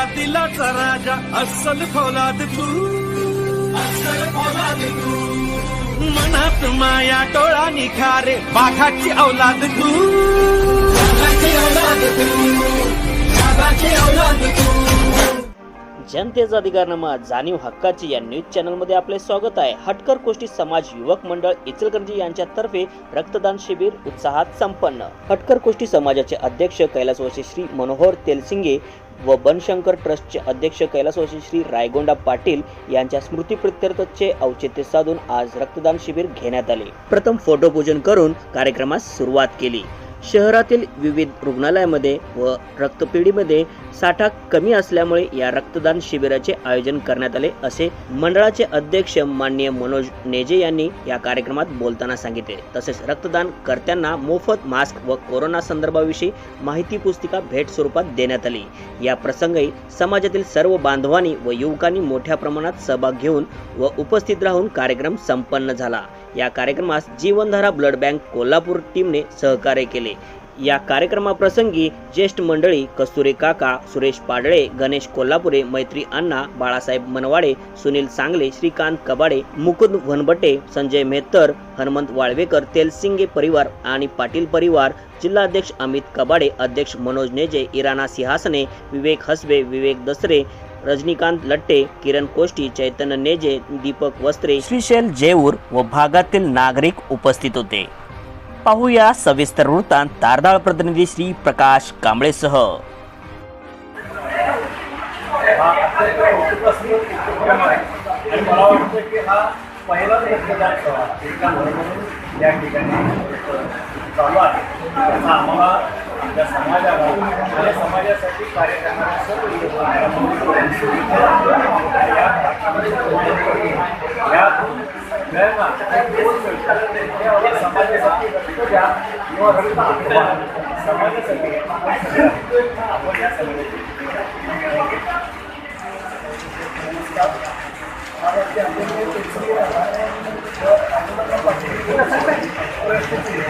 राजा दिलाचा राजा अस्सल फौलाद तू. अस्सल फौलाद तू. मनात माया टोळा निखारे बाघाची औलाद तू. जनतेचा अधिकारनामा जाणीव हक्काची या न्यूज चॅनलमध्ये आपले स्वागत आहे. हटकर कोष्टी समाज युवक मंडळ इचलकरंजी यांच्यातर्फे रक्तदान शिबिर उत्साहात संपन्न. हटकर कोष्टी समाजाचे अध्यक्ष कैलासवासी श्री मनोहर तेलसिंगे व बनशंकर ट्रस्टचे अध्यक्ष कैलासवासी श्री रायगोंडा पाटील यांच्या स्मृतीप्रित्यर्थचे औचित्य साधून आज रक्तदान शिबिर घेण्यात आले. प्रथम फोटोपूजन करून कार्यक्रमास सुरुवात केली. शहरातील विविध रुग्णालयामध्ये व रक्तपेढीमध्ये साठा कमी असल्यामुळे या रक्तदान शिबिराचे आयोजन करण्यात आले असे मंडळाचे अध्यक्ष माननीय मनोज नेजे यांनी या कार्यक्रमात बोलताना सांगितले. तसेच रक्तदान करत्यांना मोफत मास्क व कोरोना संदर्भाविषयी माहिती पुस्तिका भेट स्वरूपात देण्यात आली. या प्रसंगी समाजातील सर्व बांधवांनी व युवकांनी मोठ्या प्रमाणात सहभाग घेऊन व उपस्थित राहून कार्यक्रम संपन्न झाला. या कार्यक्रमास जीवनधारा ब्लड बँक कोल्हापूर टीमने सहकार्य केले. या कार्यक्रमाप्रसंगी ज्येष्ठ मंडळी कस्तुरी काका सुरेश पाडळे गणेश कोल्हापुरे मैत्री अण्णा बाळासाहेब मनवाडे सुनील सांगले श्रीकांत कबाडे मुकुंद वनबटे संजय मेहतर हनुमंत वाळवेकर तेलसिंगे परिवार आणि पाटील परिवार जिल्हाध्यक्ष अमित कबाडे अध्यक्ष मनोज नेजे इराणा सिंहासने विवेक हसबे विवेक दसरे रजनीकांत लट्टे किरण कोष्टी चैतन्य नेजे दीपक वस्त्रे श्रीशैल जेऊर व भागातील नागरिक उपस्थित होते. पाहूया सविस्तर वृत्तांत. तारदाळ प्रतिनिधी श्री प्रकाश कांबळेसह. या ठिकाणी चालू आहे त्याचा आम्हाला समाजाला आणि समाजासाठी कार्य करणाऱ्या सर्व या सगळ्यांना समाजासाठी द्या आठवा समाजासाठी आपण समाजाची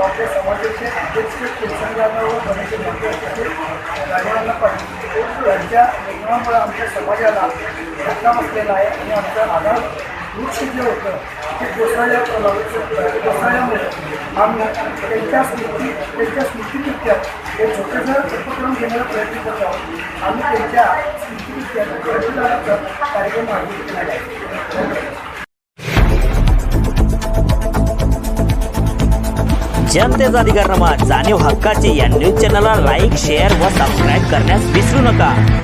आपल्या समाजाचे अध्यक्ष केसरगाव व गणेश मंत्री यांच्या लेखनामुळे आमच्या समाजाला. घटना बसलेला आहे आणि आमचा आधार वृक्ष जे होतं ते कोसळल्या कोसळल्यामुळे आम्ही त्यांच्या स्मृती त्यांच्या स्मृतीरित्या हे छोटेसं उपक्रम घेण्याचा प्रयत्न करत आहोत आम्ही त्यांच्या स्मृतीरित्या रक्तदानाचा कार्यक्रम आयोजित केला आहे जनतेचा अधिकारनामा जाणीव हक्काचे या न्यूज चॅनलला लाईक शेअर व सबस्क्राईब करण्यास विसरू नका.